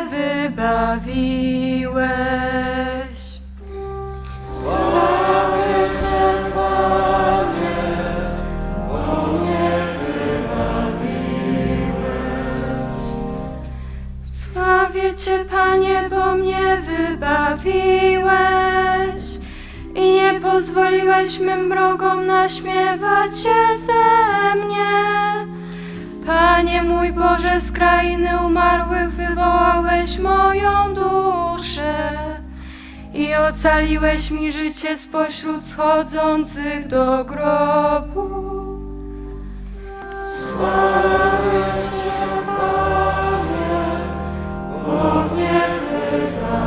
wybawiłeś. Sławię Cię, Panie, bo mnie wybawiłeś. Sławię Cię, Panie, bo mnie wybawiłeś i nie pozwoliłeś mym wrogom naśmiewać się ze mnie. Panie mój Boże, z krainy umarłych wywołałeś moją duszę i ocaliłeś mi życie spośród schodzących do grobu. Sławię Cię, Panie, bo mnie wybawiłeś.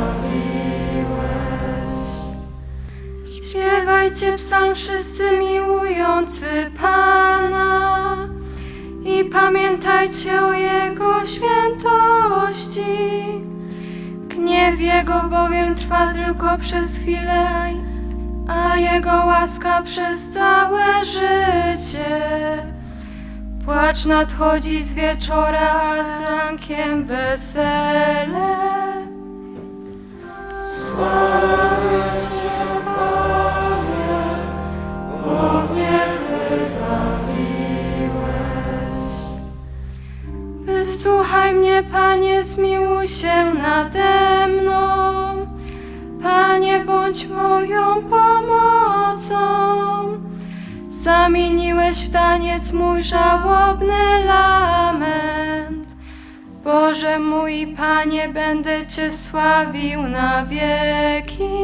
Śpiewajcie psalm wszyscy miłujący Pana i pamiętajcie o Jego świętości. Gniew Jego bowiem trwa tylko przez chwilę, a Jego łaska przez całe życie. Płacz nadchodzi z wieczora, a z rankiem wesele. Mnie, Panie, zmiłuj się nade mną. Panie, bądź moją pomocą. Zamieniłeś w taniec mój żałobny lament. Boże mój Panie, będę Cię sławił na wieki.